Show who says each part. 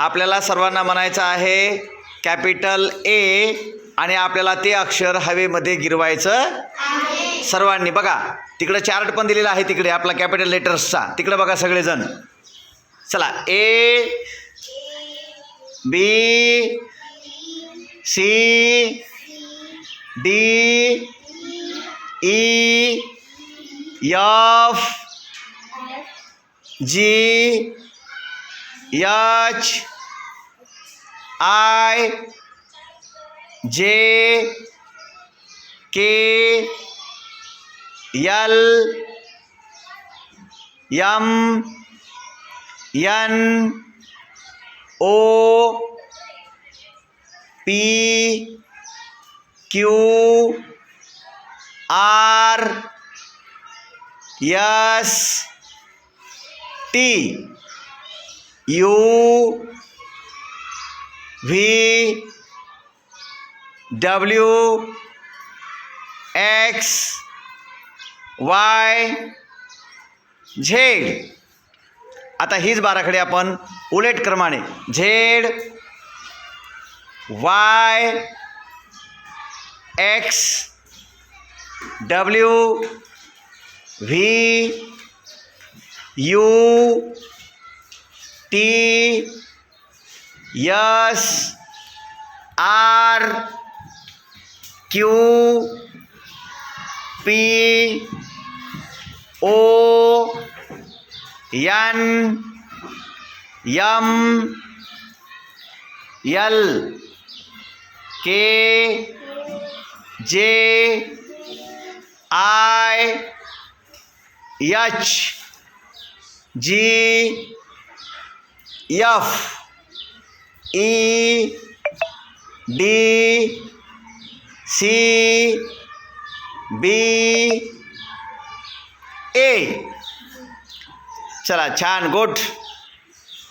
Speaker 1: आपल्याला सर्वांना म्हणायचं आहे कॅपिटल ए आणि आपल्याला ते अक्षर हवेमध्ये गिरवायचं सर्वांनी बघा तिकडं चार्ट पण दिलेला आहे तिकडे आपला कॅपिटल लेटर्सचा तिकडे बघा सगळेजण. चला A B C D E F G H I J K L M N O P Q R S T U V W X Y Z. आता हीच बाराकडे आपण उलट क्रमाने Z Y X W V U T S R Q P O N M L K J I H G F E D C B A चला छान good